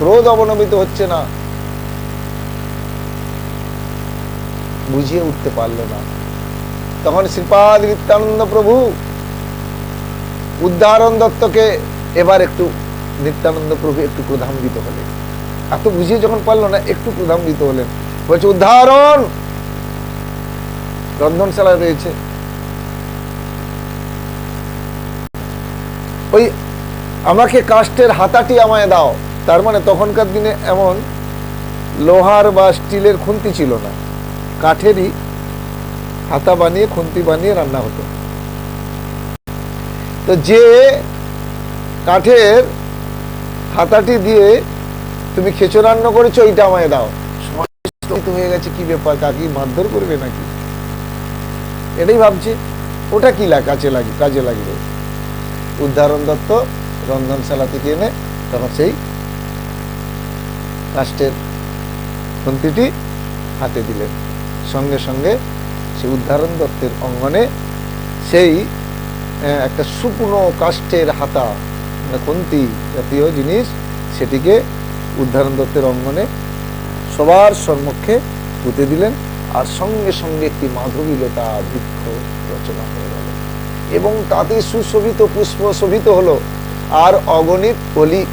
ক্রোধ অবনমিত হচ্ছে না। বুঝিয়ে উঠতে পারল না। তখন শ্রীপাদ নিত্যানন্দ প্রভু উদ্ধারণ দত্তকে এবার একটু নিত্যানন্দ প্রভু একটু ক্রোধান্বিত হলেন। এত বুঝিয়ে যখন পারল না, একটু ক্রোধান্বিত হলেন। বলছে, উদ্ধারণ! রন্ধনশালা রয়েছে। ওই আমাকে কাষ্টের হাতাটি আমায় দাও। তার মানে তখনকার দিনে এমন লোহার বা স্টিলের খুন্তি ছিল না। কাঠেরই হাতা বানিয়ে, খুন্তি বানিয়ে রান্না হতো। তো যে কাঠের হাতাটি দিয়ে তুমি খেচো রান্না করেছ ওইটা আমায় দাও। হয়ে গেছে, কি ব্যাপার? কাকি মারধর করবে নাকি? এটাই ভাবছি, ওটা কি কাজে লাগে, কাজে লাগবে? উদাহরণ দত্ত রন্ধনশালা থেকে এনে তখন সেই কাষ্টের খুন্তিটি হাতে দিলেন সঙ্গে সঙ্গে সে উদ্ধারণ দত্তের অঙ্গনে সেই একটা শুকনো কাষ্টের হাতা মানে খুন্তি জাতীয় জিনিস, সেটিকে উদ্ধারণ দত্তের অঙ্গনে সবার সম্মুখে পুঁতে দিলেন। আর সঙ্গে সঙ্গে একটি মাধবী মাধবীলতা বৃক্ষ রচনা হয়ে গেল। এবং তাতে সুশোভিত পুষ্প শোভিত হলো। আর অগণিত অলি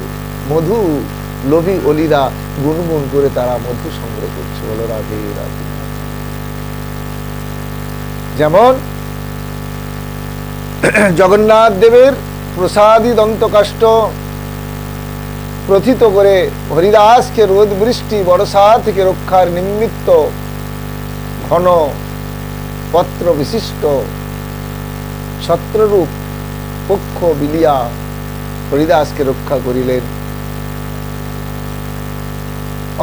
মধু লোভী অলিরা গুনগুন করে তারা মধু সংগ্রহ করছে। বলো, রাধে রাধে। যেমন জগন্নাথ দেবের প্রসাদী দন্তকাষ্ট প্রথিত করে হরিদাসকে রোদ বৃষ্টি বর্ষা থেকে রক্ষার নিমিত্ত ঘন পত্র বিশিষ্ট ছত্ররূপ পক্ষ বিলিয়া হরিদাসকে রক্ষা করিলেন।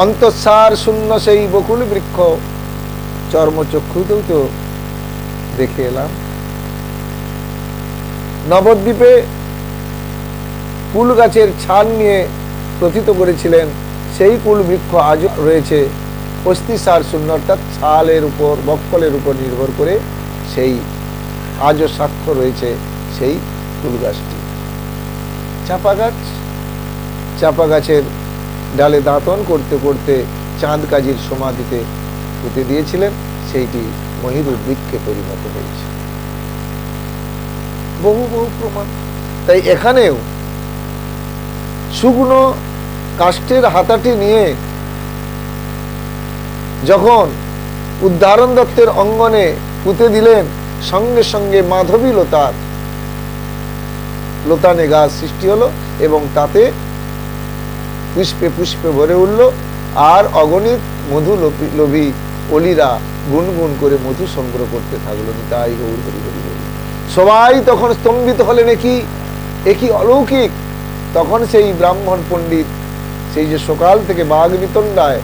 অন্তঃসার শূন্য সেই বকুল বৃক্ষ। চর্মচক্ষুতেও তো দেখে এলাম। নবদ্বীপে কুল গাছের ছাল নিয়ে প্রথিত করেছিলেন, সেই কুল বৃক্ষ আজও রয়েছে। অস্থিসার শূন্য অর্থাৎ ছালের উপর বক্কলের উপর নির্ভর করে সেই আজও সাক্ষ্য রয়েছে সেই কুল গাছটি চাপা গাছ চাপা গাছের ডালে দাঁতন করতে করতে চাঁদ কাজীর সমাধিতে পুঁতে দিয়েছিলেন, সেইটি মহিরুর বৃক্ষে পরিণত হয়েছে। বহু বহু প্রমাণ। তাই এখানেও শুকনো কাষ্টের হাতাটি নিয়ে যখন উদ্ধারণ দত্তের অঙ্গনে পুঁতে দিলেন, সঙ্গে সঙ্গে মাধবী লতার লতানে গাছ সৃষ্টি হলো এবং তাতে পুষ্পে পুষ্পে ভরে উঠল, আর অগণিত মধু লোভী- অলিরা গুনগুন করে মধু সংগ্রহ করতে থাকল তাই গৌর হরি হরি হরি। সবাই তখন স্তম্ভিত হলেন কি একই অলৌকিক? তখন সেই ব্রাহ্মণ পণ্ডিত, সেই যে সকাল থেকে বাঘ বিতণ্ডায়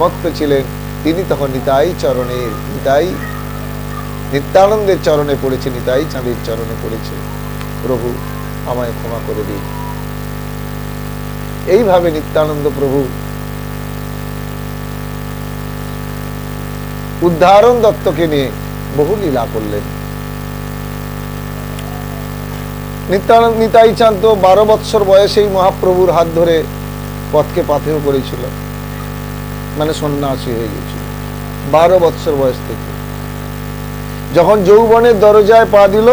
মত্ত ছিলেন, তিনি তখন নিতাই চরণে, নিতাই নিত্যানন্দের চরণে পড়েছে, নিতাই চাঁদের চরণে পড়েছে। প্রভু, আমায় ক্ষমা করে দিন। এইভাবে নিত্যানন্দ প্রভু উদ্ধারণ দত্তকে নিয়ে বহু লীলা করলেন। নিত্যানন্দ নিতাই চাঁদ তো বারো বৎসর বয়সেই মহাপ্রভুর হাত ধরে পথকে পাথেও করেছিল। মানে সন্ন্যাসী হয়ে গেছিল বারো বৎসর বয়স থেকে। যখন যৌবনের দরজায় পা দিল,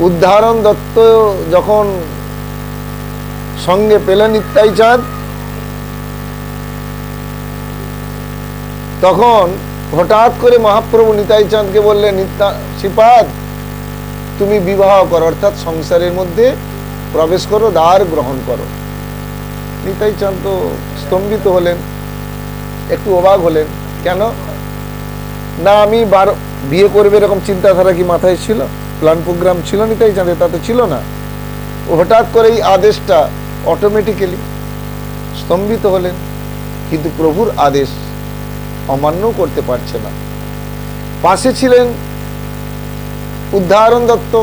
উদ্ধারণ দত্ত যখন সঙ্গে পেলেন নিত্যাই চাঁদ তখন হঠাৎ করে মহাপ্রভু নিতাই চাঁদকে বললেন নিত্যা শ্রীপাদ, তুমি বিবাহ করো, অর্থাৎ সংসারের মধ্যে প্রবেশ করো, দ্বার গ্রহণ করো। নিতাই চাঁদ তো স্তম্ভিত হলেন, একটু অবাক হলেন, কেন? না, আমি বারো, বিয়ে করবে এরকম চিন্তাধারা কি মাথায় ছিল? প্ল্যান প্রোগ্রাম ছিল নিতাই চাঁদে তাতে ছিল না। হঠাৎ করে এই আদেশটা অটোমেটিক্যালি স্তম্ভিত হলেন, কিন্তু প্রভুর আদেশ অমান্য করতে পারছে না। পাশে ছিলেন উদ্ধারণ দত্ত।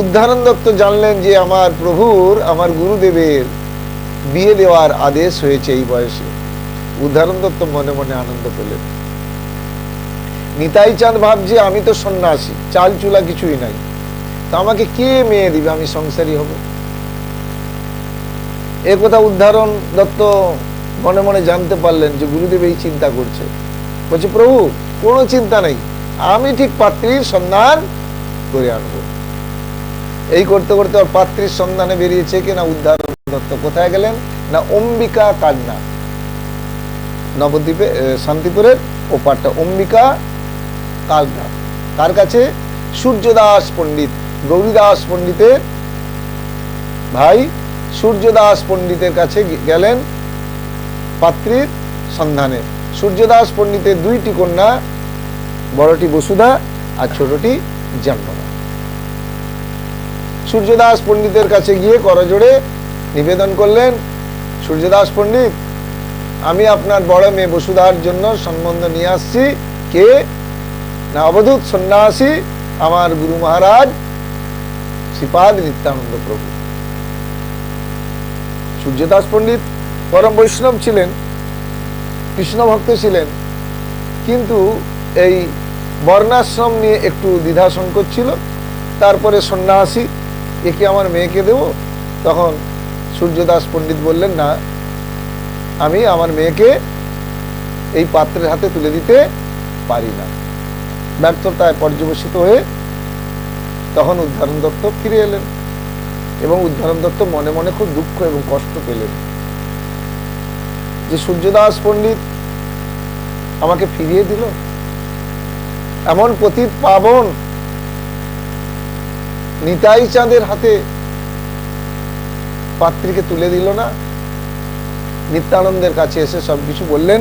উদ্ধারণ দত্ত জানলেন যে আমার প্রভুর, আমার গুরুদেবের বিয়ে দেওয়ার আদেশ হয়েছে এই বয়সে। উদ্ধারণ দত্ত মনে মনে আনন্দ পেলেন। নিতাই চাঁদ ভাবছে, আমি তো সন্ন্যাসী, চাল চুলা কিছুই নাই। তা আমাকে কে মেয়ে দিবে? আমি সংসারী হব। এ কথা উদ্ধারণ দত্ত মনে মনে জানতে পারলেন যে গুরুদেব এই চিন্তা করছে। বলছে, প্রভু, কোনো চিন্তা নেই। আমি ঠিক পাত্রীর সন্ধান করে আনব। এই করতে করতে ওর পাত্রীর সন্ধানে বেরিয়েছে কিনা উদ্ধারণ দত্ত কোথায় গেলেন? না অম্বিকা কান্না। নবদ্বীপে শান্তিপুরের ওপারটা অম্বিকা কালগ্রাম তার কাছে সূর্যদাস পণ্ডিত, গৌরীদাস পণ্ডিতের ভাই সূর্যদাস পণ্ডিতের কাছে গেলেন পাত্রীর সন্ধানে। সূর্যদাস পণ্ডিতের দুইটি কন্যা, বড়টি বসুধা আর ছোটটি জাহ্নবা সূর্যদাস পণ্ডিতের কাছে গিয়ে করজোড়ে নিবেদন করলেন, সূর্যদাস পণ্ডিত, আমি আপনার বড় মেয়ে বসুধার জন্য সম্বন্ধ নিয়ে আসছি। কে? না, অবধূত সন্ন্যাসী, আমার গুরু মহারাজ, শ্রীপাদ নিত্যানন্দ প্রভু। সূর্যদাস পণ্ডিত পরম বৈষ্ণব ছিলেন, কৃষ্ণ ভক্ত ছিলেন, কিন্তু এই বর্ণাশ্রম নিয়ে একটু দ্বিধা সংকোচ ছিল। তারপরে সন্ন্যাসী, একে আমার মেয়েকে দেব। তখন সূর্যদাস পণ্ডিত বললেন, না, আমি আমার মেয়েকে এই পাত্রের হাতে তুলে দিতে পারি না। ব্যর্থতায় পর্যবেসিত হয়ে তখন উদ্ধারণ দত্ত ফিরে এলেন। এবং উদ্ধারণ দত্ত মনে মনে খুব দুঃখ এবং কষ্ট পেলেন। যে সূর্যদাস পণ্ডিত আমাকে ফিরিয়ে দিল? এমন পতিত পাবন নিতাই চাঁদের হাতে পাত্রীকে তুলে দিল না? নিত্যানন্দের কাছে এসে সবকিছু বললেন।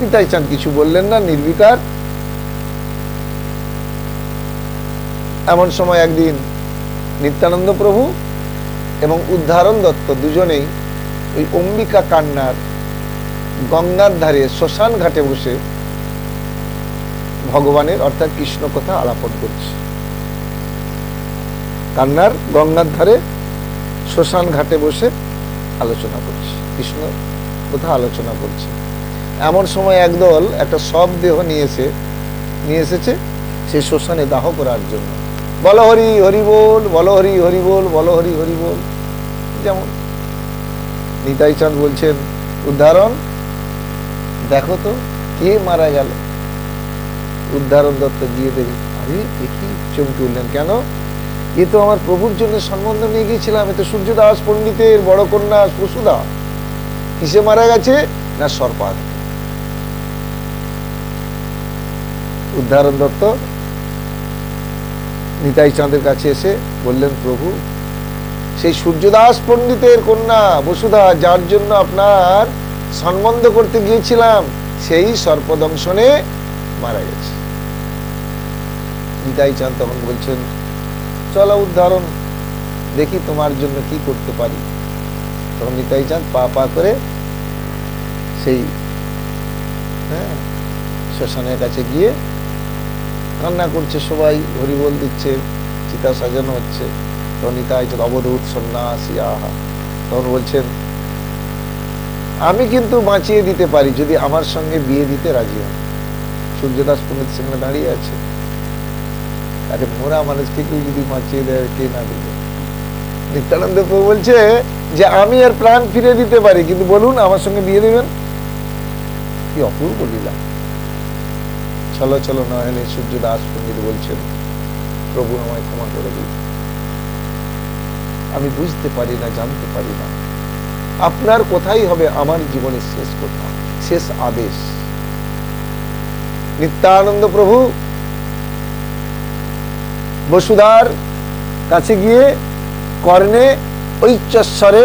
নিতাই চাঁদ কিছু বললেন না, নির্বিকার। এমন সময় একদিন নিত্যানন্দ প্রভু এবং উদ্ধারণ দত্ত দুজনেই ওই অম্বিকা কান্নার গঙ্গার ধারে শ্মশান ঘাটে বসে ভগবানের, অর্থাৎ কৃষ্ণ কথা আলাপন করছে। কান্নার গঙ্গার ধারে শ্মশান ঘাটে বসে আলোচনা করছে। কৃষ্ণ কথা আলোচনা করছে। এমন সময় একদল একটা সব দেহ নিয়েছে নিয়ে এসেছে সেই শ্মশানে দাহ করার জন্য। বল হরি হরি বল বল হরি হরি বল বল হরি হরি বল। যেমন নিতাই চাঁদ বলছেন, উদাহরণ, দেখো তো কে মারা গেল। উদ্ধারণ দত্ত দিয়ে দেবে, আরে দেখি, চমকে উঠলেন কেন? এ তো আমার প্রভুর জন্য সম্বন্ধ নিয়ে গিয়েছিলাম, এ তো সূর্যদাস পণ্ডিতের বড় কন্যা বসুদা কিসে মারা গেছে? না সর্পাঘাত উদ্ধারণ দত্ত নিতাই চাঁদের কাছে এসে বললেন, প্রভু, সেই সূর্যদাস পণ্ডিতের কন্যা বসুধা, যার জন্য আপনার সম্বন্ধ করতে গিয়েছিলাম, সেই সর্পদংশনে মারা গেছে। নিতাই চাঁদ তখন বলছেন, চলো উদাহরণ দেখি তোমার জন্য কি করতে পারি। তখন নিতাই চাঁদ পা পা করে সেই হ্যাঁ শ্মশানের কাছে গিয়ে কান্না করছে সবাই, হরিবল দিচ্ছে, চিতা সাজানো হচ্ছে। তখন নিতাই অবধূত সন্ন্যাসী আহা তখন বলছেন, আমি কিন্তু বাঁচিয়ে দিতে পারি যদি আমার সঙ্গে বিয়ে দিতে রাজি হন। সূর্যদাস পণ্ডিত সেখানে দাঁড়িয়ে আছে। আরে মোরা মানুষকে কেউ যদি বাঁচিয়ে দেয়, কে না দেবে? নিত্যানন্দ প্রভু বলছে যে, আমি আর প্রাণ ফিরে দিতে পারি, কিন্তু বলুন আমার সঙ্গে বিয়ে দেবেন? কি অপূর্ব লীলা। চলো চলো নয়নে সূর্য দাস পণ্ডিত বলছেন, প্রভু আমায় ক্ষমা করে দিন। আমি বুঝতে পারি না, জানতে পারি না। আপনার কোথায় হবে আমার জীবনের শেষ কথা, শেষ আদেশ? নিত্যানন্দ প্রভু, বসুধার কাছে গিয়ে কর্ণে ঐচ্ছস্বরে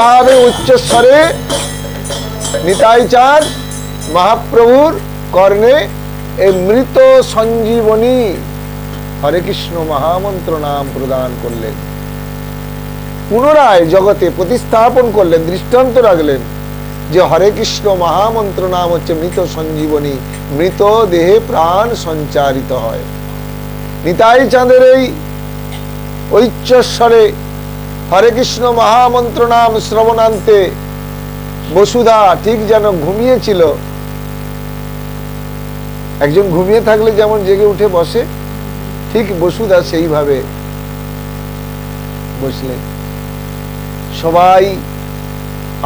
এইভাবে উচ্চস্বরে নিতাই চাঁদ মহাপ্রভুর কর্ণে এই মৃত সঞ্জীবনী হরে কৃষ্ণ মহামন্ত্র নাম প্রদান করলেন। পুনরায় জগতে প্রতিস্থাপন করলেন, দৃষ্টান্ত রাখলেন যে হরে কৃষ্ণ মহামন্ত্র নাম হচ্ছে মৃত সঞ্জীবনী, মৃত দেহে প্রাণ সঞ্চারিত হয়। নিতাই চাঁদের এই ঐচ্চস্বরে হরে কৃষ্ণ মহামন্ত্র নাম শ্রবণান্তে। বসুধা ঠিক যেন ঘুমিয়েছিল। একজন ঘুমিয়ে থাকলে যেমন জেগে উঠে বসে, ঠিক বসুধা সেইভাবে বসলেন সবাই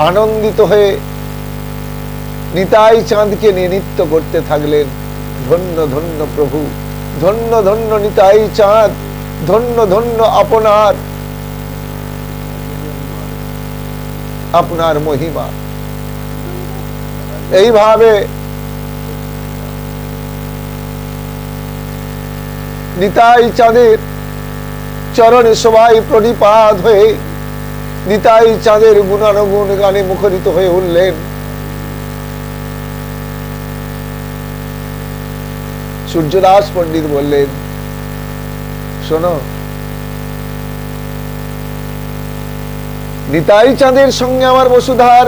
আনন্দিত হয়ে নিতাই চাঁদকে নিয়ে নৃত্য করতে থাকলেন। ধন্য ধন্য প্রভু, ধন্য ধন্য নিতাই চাঁদ, ধন্য ধন্য আপনার। আপনার মহিমা। এইভাবে নিতাই চাঁদের চরণে সবাই প্রণিপাত হয়ে নিতাই চাঁদের গুণানুগুণ গানে মুখরিত হয়ে উঠলেন। সূর্যদাস পণ্ডিত বললেন, শোনো নিতাই চাঁদের সঙ্গে আমার বসুধার,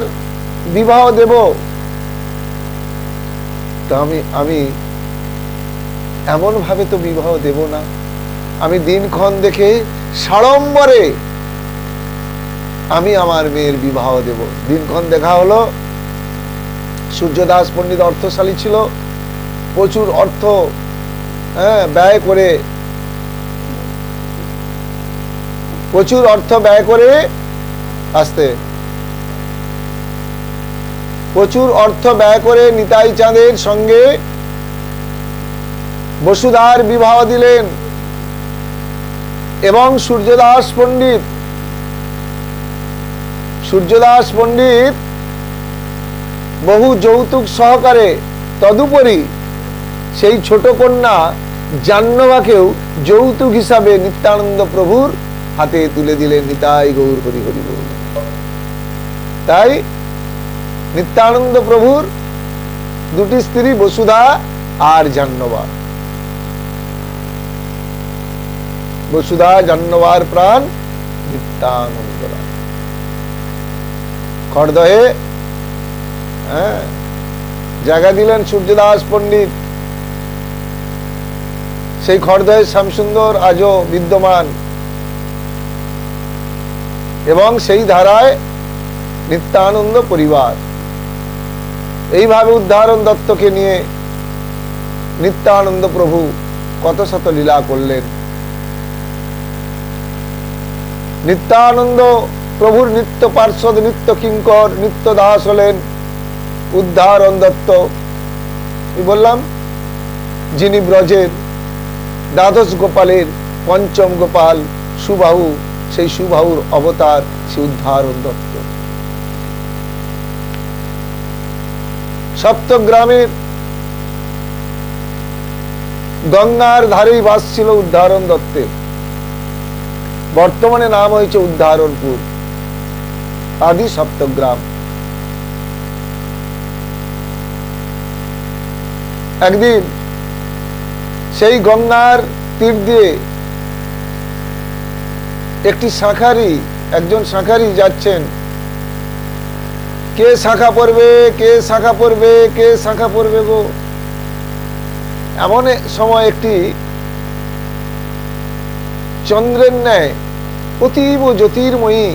বিবাহ দেব। তা আমি আমি এমন ভাবে তো বিবাহ দেব না। আমি দিনক্ষণ দেখে সাড়ম্বরে আমি আমার মেয়ের বিবাহ দেব। দিনক্ষণ দেখা হলো, সূর্যদাস পণ্ডিত অর্থশালী ছিল। প্রচুর অর্থ হ্যাঁ ব্যয় করে, প্রচুর অর্থ ব্যয় করে আসতে। প্রচুর অর্থ ব্যয় করে নিতাই চাঁদের সঙ্গে বসুধার বিবাহ দিলেন এবং সূর্যদাস পণ্ডিত সূর্যদাস পণ্ডিত বহু যৌতুক সহকারে তদুপরি সেই ছোট কন্যা জাহ্নবাকেও যৌতুক হিসাবে নিত্যানন্দ প্রভুর হাতে তুলে দিলেন নিতাই গৌর হরি হরি বল তাই নিত্যানন্দ প্রভুর দুটি স্ত্রী বসুধা আর জাহ্নবা। বসুধা, জাহ্নবার প্রাণ নিত্যানন্দ খড়দহে হ্যাঁ জায়গা দিলেন সূর্যদাস পণ্ডিত। সেই খড়দহে শ্যামসুন্দর আজও বিদ্যমান। এবং সেই ধারায় নিত্যানন্দ পরিবার। এইভাবে উদ্ধারণ দত্তকে নিয়ে নিত্যানন্দ প্রভু কত শত লীলা করলেন। নিত্যানন্দ প্রভুর নিত্য পার্শ্বদ, নিত্য কিঙ্কর, নিত্য দাস হলেন উদ্ধারণ দত্ত। বললাম? যিনি ব্রজের দ্বাদশ গোপালের পঞ্চম গোপাল, সুবাহু, সেই সুবাহুর অবতার সে উদ্ধারণ দত্ত। সপ্তগ্রামের গঙ্গার ধারেই বাস ছিল উদ্ধারণ দত্তের। বর্তমানে নাম হয়েছে উদ্ধারণপুর, আদি সপ্তগ্রাম। একদিন সেই গঙ্গার তীর দিয়ে একটি শাঁখারি, একজন শাঁখারি যাচ্ছেন কে শাখা পড়বে, কে শাখা পড়বে, কে শাখা পড়বে গো? এমন সময় একটি চন্দ্রের ন্যায় অতীব জ্যোতির্ময়ী,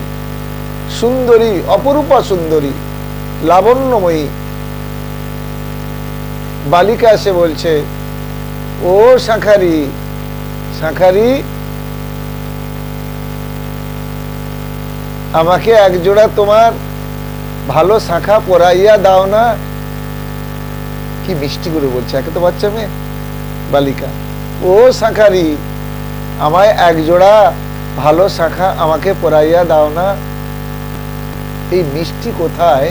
সুন্দরী, অপরূপা সুন্দরী, লাবণ্যময়ী বালিকা এসে বলছে, ও শাঁখারি শাঁখারি, আমাকে একজোড়া তোমার ভালো শাখা পরাইয়া দাও না। কি মিষ্টি করে বলছে, একে তো বাচ্চা মেয়ে, বালিকা। ও শাঁখারি, আমায় এক জোড়া ভালো শাখা আমাকে পরাইয়া দাও না। এই মিষ্টি কোথায়?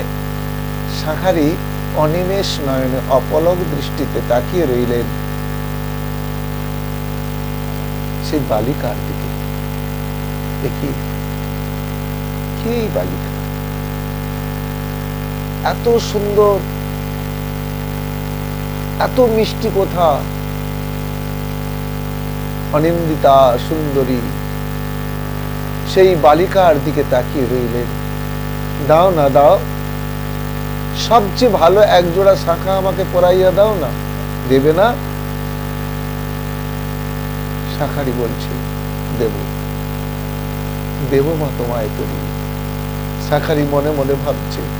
শাঁখারি অনিমেষ নয়নে অপলক দৃষ্টিতে তাকিয়ে রইলেন। সেই বালিকার দিকে। দেখি কে? বালিকা? এত সুন্দর, এত মিষ্টি কথা। অনিন্দিতা সুন্দরী, সেই বালিকার দিকে তাকিয়ে রইলেন। দাও না, দাও। সবচেয়ে ভালো এক জোড়া শাখা আমাকে পরাইয়া দাও না। দেবে না? শাখারি বলছে, দেব। দেব মা তোমায় করি। শাখারি মনে মনে ভাবছে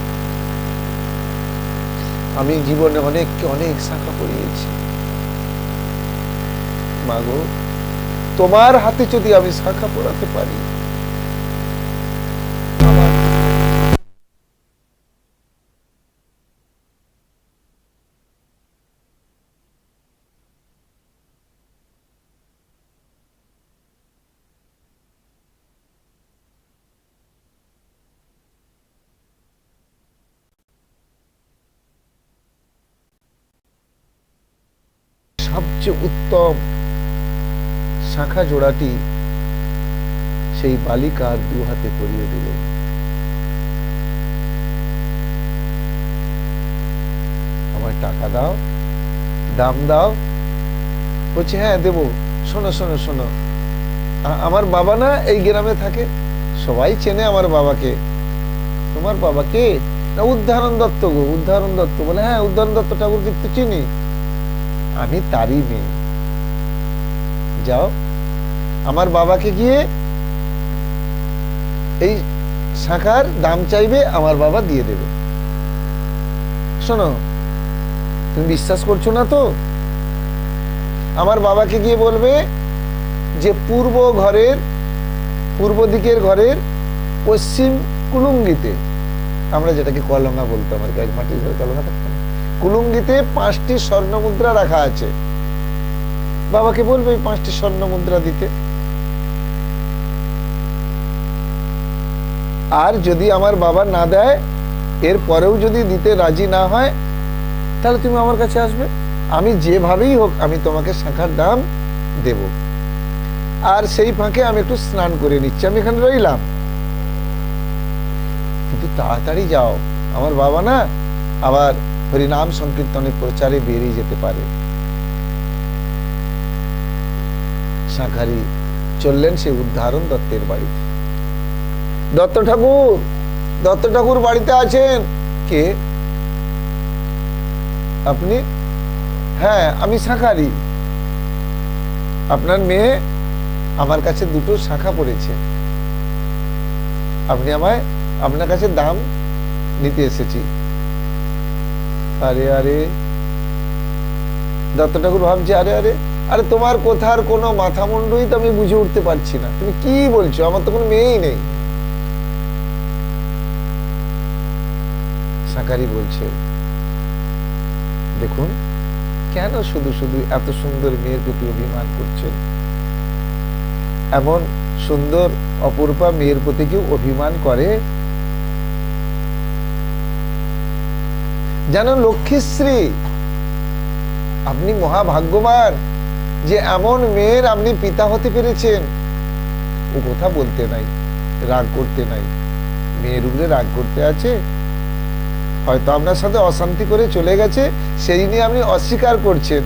আমি জীবনে অনেককে অনেক শাখা পড়িয়েছি। মাগো তোমার হাতে যদি আমি শাখা পড়াতে পারি সবচেয়ে উত্তম শাখা জোড়াটি সেই বালিকার দু হাতে পরিয়ে দিল। আমার টাকা দাও, দাম দাও। বলছে হ্যাঁ দেব। শোনো শোনো শোনো। আমার বাবা না এই গ্রামে থাকে। সবাই চেনে আমার বাবাকে। তোমার বাবাকে না, উদ্ধারণ দত্ত গো, উদ্ধারণ দত্ত। বলে হ্যাঁ উদ্ধারণ দত্ত ঠাকুর কিন্তু চিনি। আমি তারই মেয়ে। যাও, আমার বাবাকে গিয়ে এই শাখার দাম চাইবে, আমার বাবা দিয়ে দেবে। শোনো, তুমি বিশ্বাস করছ না তো? আমার বাবাকে গিয়ে বলবে যে পূর্ব ঘরের, পূর্ব দিকের ঘরের পশ্চিম কুলুঙ্গিতে, আমরা যেটাকে কলঙ্গা বলতাম আর কি মাটির ঘরে কলঙ্গা থাকতাম কুলুঙ্গিতে পাঁচটি স্বর্ণ মুদ্রা রাখা আছে। বাবাকে বলবে পাঁচটি স্বর্ণ মুদ্রা দিতে। আর যদি আমার বাবা না দেয়, এর পরেও যদি দিতে রাজি না হয়, তাহলে তুমি আমার কাছে আসবে। আমি যেভাবেই হোক, আমি তোমাকে শাখার দাম দেব। আর সেই ফাঁকে আমি একটু স্নান করে নিচ্ছি। আমি এখানে রইলাম। কিন্তু তাড়াতাড়ি যাও। আমার বাবা না আবার হরিনাম সংকীর্তনের প্রচারে বেরিয়ে যেতে পারে। শাঁখারি চললেন সে উদ্ধারণ দত্তের বাড়িতে দত্ত ঠাকুর দত্ত ঠাকুর বাড়িতে আছেন? কে? আপনি? হ্যাঁ আমি শাঁখারি। আপনার মেয়ে আমার কাছে দুটো শাখা পড়েছে। আপনি আমায় আপনার কাছে দাম নিতে এসেছি। আরে আরে। দত্ত ঠাকুর ভাবছে, আরে আরে আরে তোমার কোথার কোনো মাথা মুন্ডুই তো আমি বুঝে উঠতে পারছি না। তুমি কি বলছো? আমার তো কোনো মেয়েই নেই। সাকারি বলছে, দেখুন, কেন শুধু শুধু এত সুন্দর মেয়ের প্রতি অভিমান করছেন এমন সুন্দর অপরূপা মেয়ের প্রতি কেউ অভিমান করে? যেন লক্ষ্মীশ্রী আপনি মহাভাগ্যবান যে এমন মেয়ের আপনি পিতা হতে পেরেছেন। ও কথা বলতে নাই, রাগ করতে নাই। মেয়ের উপরে রাগ করতে আছে। হয়তো আপনার সাথে অশান্তি করে চলে গেছে, সেই নিয়ে আপনি অস্বীকার করছেন।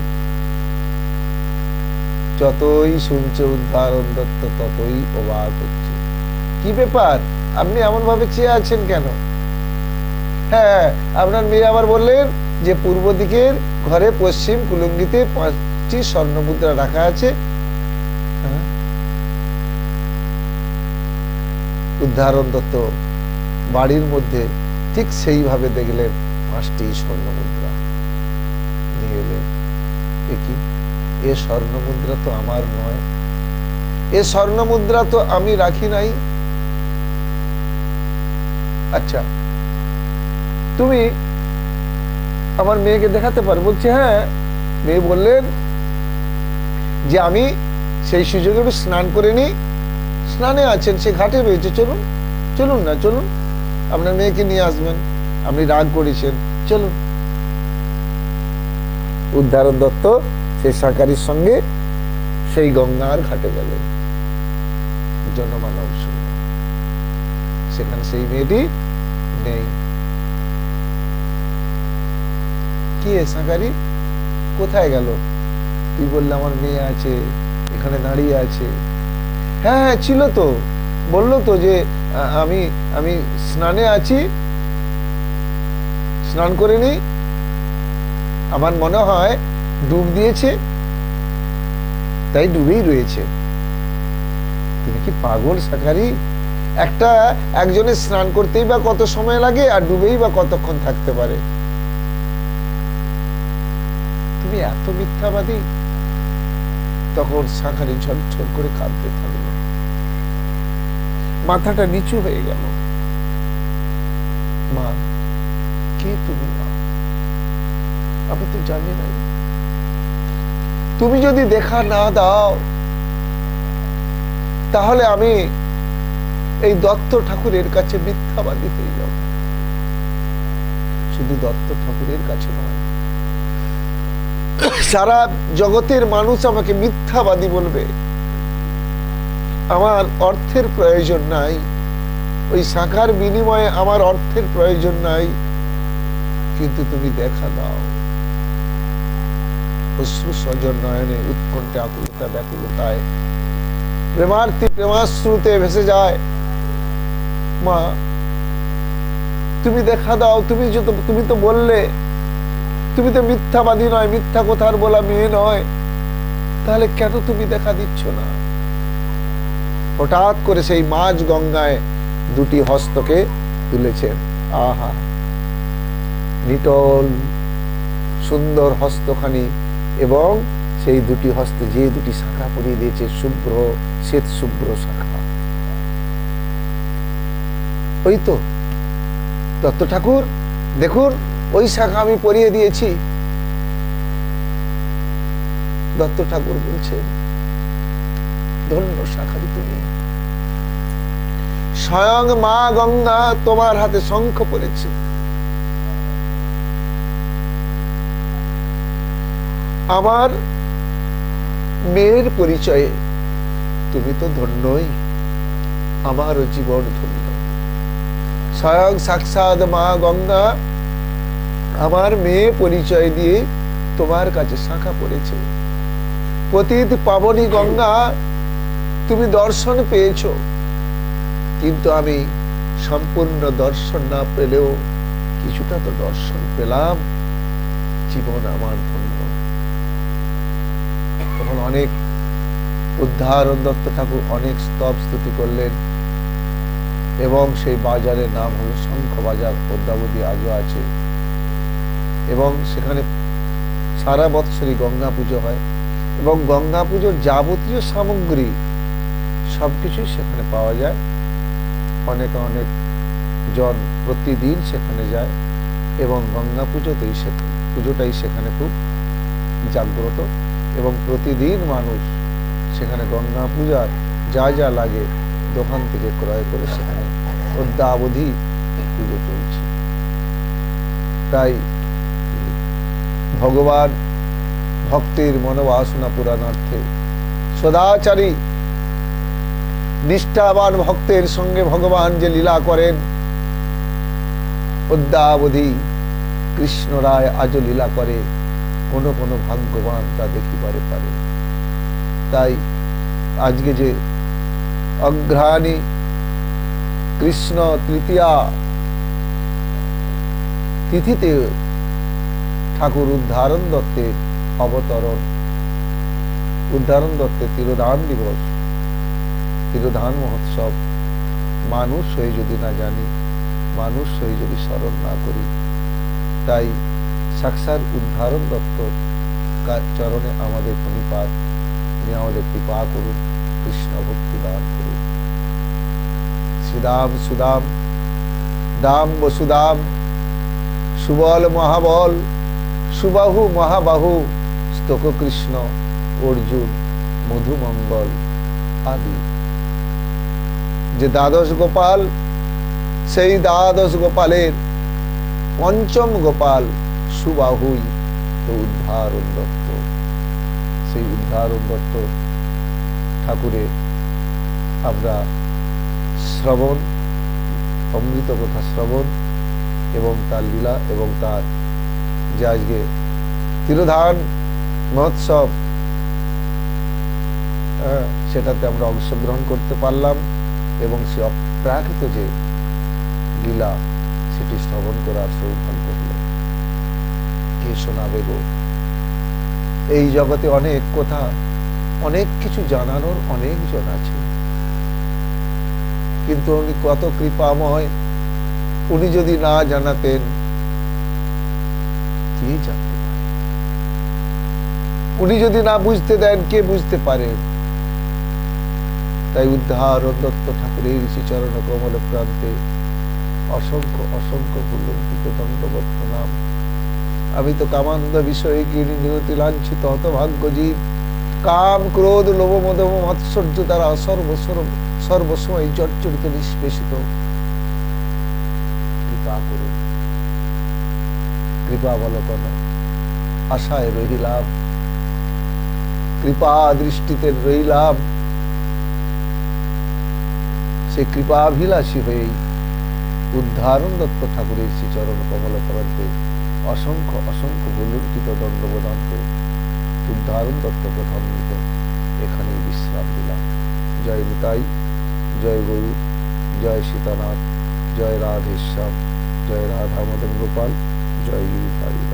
যতই শুনছে উদ্ধারণ দত্ত ততই অবাক হচ্ছে। কি ব্যাপার? আপনি এমন ভাবে চেয়ে আছেন কেন? হ্যাঁ আপনার মেয়ে আবার বললেন যে পূর্ব দিকের ঘরে পশ্চিম কুলুঙ্গিতে পাঁচটি স্বর্ণ মুদ্রা রাখা আছে। হ্যাঁ। দত্ত বাড়ির মধ্যে ঠিক সেইভাবে দেখলেন পাঁচটি স্বর্ণ মুদ্রা। নিয়ে এলেন। কি? এ স্বর্ণ মুদ্রা তো আমার নয়। এ স্বর্ণ মুদ্রা তো আমি রাখি নাই। আচ্ছা তুমি আমার মেয়েকে দেখাতে পারো। বলছে হ্যাঁ। মেয়ে বললেন, যে আমি সেই সুযোগে স্নান করে নিই। স্নানে আছেন, সে ঘাটে রয়েছে। চলুন চলুন না, চলুন। আপনার মেয়েকে নিয়ে আসবেন। আপনি রাগ করেছেন। চলুন। উদ্ধারণ দত্ত সেই সাকারির সঙ্গে সেই গঙ্গার ঘাটে গেলেন। জনমানব সেখানে সেই মেয়েটি নেই। কি কোথায় গেল? তুই বললে, আমার মেয়ে আছে, এখানে দাঁড়িয়ে আছে। হ্যাঁ হ্যাঁ ছিল তো। বলল তো যে আমি আমি স্নানে আছি। স্নান করে নি আমার মনে হয় ডুব দিয়েছে। তাই ডুবেই রয়েছে। তুমি কি পাগল সাকারি? একটা, একজনের স্নান করতেই বা কত সময় লাগে, আর ডুবেই বা কতক্ষণ থাকতে পারে? তুমি এত মিথ্যাবাদী, তখন সাকারি ঝরঝর করে কাঁদতে থাকল। মাথাটা নিচু হয়ে গেল। মা, কে তুমি আমি তো জানি না। তুমি যদি দেখা না দাও, তাহলে আমি এই দত্ত ঠাকুরের কাছে মিথ্যাবাদী হয়ে যাব। শুধু দত্ত ঠাকুরের কাছে নয় সারা জগতের মানুষ আমাকে মিথ্যাবাদী বলবে। আমার অর্থের প্রয়োজন নাই। ওই শাখার বিনিময়ে আমার অর্থের প্রয়োজন নাই। কিন্তু তুমি দেখা দাও। তুমি তো বললে। তুমি তো মিথ্যাবাদী নয়, মিথ্যা কথার বলা মেয়ে নয়। তাহলে কেন তুমি দেখা দিচ্ছ না? হঠাৎ করে সেই মাঝ গঙ্গায় দুটি হস্তকে তুলেছেন আহা! নিটল, সুন্দর হস্তখানি এবং সেই দুটি হস্তে যে দুটি শাখা পরিয়ে দিয়েছে, শুভ্র, শ্বেত শুভ্র শাখা। ওই তো, দত্ত ঠাকুর, দেখুন। ওই শাখা আমি পরিয়ে দিয়েছি। দত্ত ঠাকুর বলছেন ধন্য শাখারি তুমি স্বয়ং মা গঙ্গা তোমার হাতে শঙ্খ পড়েছে। আমার মেয়ের পরিচয়ে তুমি তো ধন্যই, আমারও জীবন ধন্য। স্বয়ং সাক্ষাৎ মা গঙ্গা আমার মেয়ে পরিচয় দিয়ে তোমার কাছে শাখা পড়েছে। পতিত পাবনী গঙ্গা, তুমি দর্শন পেয়েছ। কিন্তু আমি সম্পূর্ণ দর্শন না পেলেও কিছুটা তো দর্শন পেলাম। জীবন আমার ধন্য। তখন অনেক উদ্ধার দত্ত ঠাকুর অনেক স্তব স্তুতি করলেন। এবং সেই বাজারের নাম হলো শঙ্খ বাজার পদ্মাবতী, আজও আছে। এবং সেখানে সারা বৎসরই গঙ্গা পুজো হয় এবং গঙ্গা পুজোর যাবতীয় সামগ্রী সবকিছুই সেখানে পাওয়া যায়। অনেক অনেক জন প্রতিদিন সেখানে যায় এবং গঙ্গা পুজোতেই সে, পুজোটাই সেখানে খুব জাগ্রত এবং প্রতিদিন মানুষ সেখানে গঙ্গা পূজার যা যা লাগে দোকান থেকে ক্রয় করে সেখানে অদ্যাবধি পুজো চলছে। তাই ভগবান ভক্তের মনোবাসনা পুরাণার্থে। সদাচারী নিষ্ঠাবান ভক্তের সঙ্গে ভগবান যে লীলা করেন, অদ্যাবধি কৃষ্ণ রায় আজও লীলা করে, কোনো কোনো ভাগ্যবান তা দেখিবারে পারে। তাই আজকে যে অঘ্রাণী কৃষ্ণ তৃতীয়া তিথিতে ঠাকুর উদ্ধারণ দত্তের অবতরণ উদ্ধারণ দত্তের তিরোধান দিবস, তিরোধান মহোৎসব। মানুষ হয়ে যদি না জানি, মানুষ হয়ে যদি স্মরণ না করি, তাই সাক্ষাৎ উদ্ধারণ দত্ত চরণে আমাদের প্রণিপাত তিনি আমাদের কৃপা করুন, কৃষ্ণ ভক্তি দান করুন। শ্রীদাম সুদাম, দাম বসুদাম, সুবল মহাবল সুবাহু মহাবাহু স্তক কৃষ্ণ, অর্জুন মধুমঙ্গল আদি। যে দ্বাদশ গোপাল, সেই দ্বাদশ গোপালের পঞ্চম গোপাল সুবাহুই, তো উদ্ধারণ দত্ত সেই উদ্ধারণ দত্ত ঠাকুরের আমরা শ্রবণ, অমৃত কথা শ্রবণ এবং তার লীলা এবং তার যে আজকে তিরোধান মহোৎসব হ্যাঁ, সেটাতে আমরা অংশগ্রহণ করতে পারলাম এবং সে অপ্রাকৃত যে লীলা সেটি শ্রবণ করার সৌভাগ্য হলো। কে এই জগতে অনেক কথা অনেক কিছু জানানোর অনেকজন আছে কিন্তু উনি কত কৃপাময় উনি যদি না জানাতেন কে জানতে পারে উনি যদি না বুঝতে দেন, কে বুঝতে পারে? তাই উদ্ধার দত্ত ঠাকুরের শ্রীচরণ কমল প্রান্তে অসংখ্য অসংখ্য ভুলম্পিত দণ্ডবত নাম। আমি তো কামান্ধ বিষয়ে নিরতি লাঞ্ছিত হতভাগ্য জীব কাম, ক্রোধ, লোভ, মদম, মাৎসর্য দ্বারা সর্ব সর্ব সর্বসময় জর্জরিত, নিষ্পেষিত। কৃপা করুন? কৃপাবলকন আশায় রহিলাম। কৃপা দৃষ্টিতে রইলাম সে কৃপাভিলাষী হয়েই উদ্ধারণ দত্ত ঠাকুরের শ্রীচরণ কমল করান্তে অসংখ্য অসংখ্য গুলুণ্ঠিত দণ্ডবদান্তে উদ্ধারণ দত্ত প্রধান্বিত এখানেই বিশ্রাম দিলাম জয় নিতাই, জয় গরু, জয় সীতানাথ, জয় রাধেশ্যাম, জয় রাধা মদন গোপাল জয় গিরিধারী রাধা